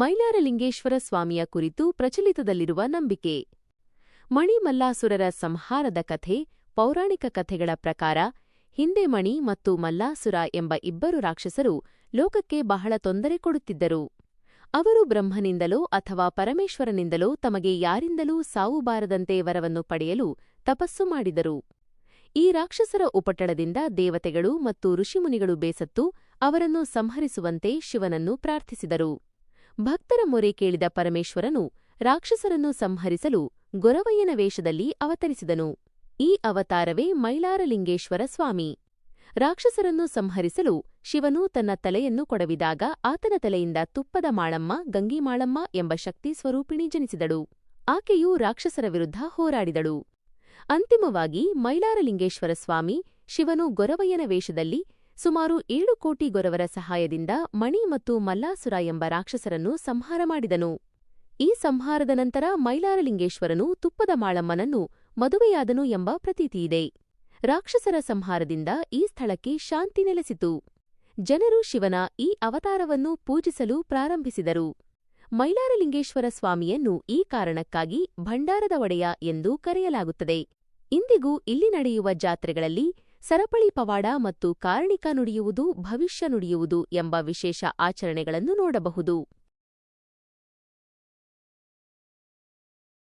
ಮೈಲಾರಲಿಂಗೇಶ್ವರ ಸ್ವಾಮಿಯ ಕುರಿತು ಪ್ರಚಲಿತದಲ್ಲಿರುವ ನಂಬಿಕೆ. ಮಣಿಮಲ್ಲಾಸುರರ ಸಂಹಾರದ ಕಥೆ, ಪೌರಾಣಿಕ ಕಥೆಗಳ ಪ್ರಕಾರ ಹಿಂದೆ ಮಣಿ ಮತ್ತು ಮಲ್ಲಾಸುರ ಎಂಬ ಇಬ್ಬರು ರಾಕ್ಷಸರು ಲೋಕಕ್ಕೆ ಬಹಳ ತೊಂದರೆ ಕೊಡುತ್ತಿದ್ದರು. ಅವರು ಬ್ರಹ್ಮನಿಂದಲೋ ಅಥವಾ ಪರಮೇಶ್ವರನಿಂದಲೋ ತಮಗೆ ಯಾರಿಂದಲೂ ಸಾವು ಬಾರದಂತೆ ವರವನ್ನು ಪಡೆಯಲು ತಪಸ್ಸು ಮಾಡಿದರು. ಈ ರಾಕ್ಷಸರ ಉಪಟಳದಿಂದ ದೇವತೆಗಳು ಮತ್ತು ಋಷಿಮುನಿಗಳು ಬೇಸತ್ತು ಅವರನ್ನು ಸಂಹರಿಸುವಂತೆ ಶಿವನನ್ನು ಪ್ರಾರ್ಥಿಸಿದರು. ಭಕ್ತರ ಮೊರೆ ಕೇಳಿದ ಪರಮೇಶ್ವರನು ರಾಕ್ಷಸರನ್ನು ಸಂಹರಿಸಲು ಗೊರವಯ್ಯನ ವೇಷದಲ್ಲಿ ಅವತರಿಸಿದನು. ಈ ಅವತಾರವೇ ಮೈಲಾರಲಿಂಗೇಶ್ವರ ಸ್ವಾಮಿ. ರಾಕ್ಷಸರನ್ನು ಸಂಹರಿಸಲು ಶಿವನು ತನ್ನ ತಲೆಯನ್ನು ಕೊಡವಿದಾಗ ಆತನ ತಲೆಯಿಂದ ತುಪ್ಪದ ಮಾಳಮ್ಮ ಗಂಗಿಮಾಳಮ್ಮ ಎಂಬ ಶಕ್ತಿ ಸ್ವರೂಪಿಣಿ ಜನಿಸಿದಳು. ಆಕೆಯು ರಾಕ್ಷಸರ ವಿರುದ್ಧ ಹೋರಾಡಿದಳು. ಅಂತಿಮವಾಗಿ ಮೈಲಾರಲಿಂಗೇಶ್ವರ ಸ್ವಾಮಿ ಶಿವನು ಗೊರವಯ್ಯನ ವೇಷದಲ್ಲಿ ಸುಮಾರು ಏಳು ಕೋಟಿ ಗೊರವರ ಸಹಾಯದಿಂದ ಮಣಿ ಮತ್ತು ಮಲ್ಲಾಸುರ ಎಂಬ ರಾಕ್ಷಸರನ್ನು ಸಂಹಾರ ಮಾಡಿದನು. ಈ ಸಂಹಾರದ ನಂತರ ಮೈಲಾರಲಿಂಗೇಶ್ವರನು ತುಪ್ಪದ ಮಾಳಮ್ಮನನ್ನು ಮದುವೆಯಾದನು ಎಂಬ ಪ್ರತೀತಿಯಿದೆ. ರಾಕ್ಷಸರ ಸಂಹಾರದಿಂದ ಈ ಸ್ಥಳಕ್ಕೆ ಶಾಂತಿ ನೆಲೆಸಿತು. ಜನರು ಶಿವನ ಈ ಅವತಾರವನ್ನು ಪೂಜಿಸಲು ಪ್ರಾರಂಭಿಸಿದರು. ಮೈಲಾರಲಿಂಗೇಶ್ವರ ಸ್ವಾಮಿಯನ್ನು ಈ ಕಾರಣಕ್ಕಾಗಿ ಭಂಡಾರದ ಒಡೆಯ ಎಂದು ಕರೆಯಲಾಗುತ್ತದೆ. ಇಂದಿಗೂ ಇಲ್ಲಿ ನಡೆಯುವ ಜಾತ್ರೆಗಳಲ್ಲಿ ಸರಪಳಿ ಪವಾಡ ಮತ್ತು ಕಾರಣಿಕ ನುಡಿಯುವುದು ಭವಿಷ್ಯ ನುಡಿಯುವುದು ಎಂಬ ವಿಶೇಷ ಆಚರಣೆಗಳನ್ನು ನೋಡಬಹುದು.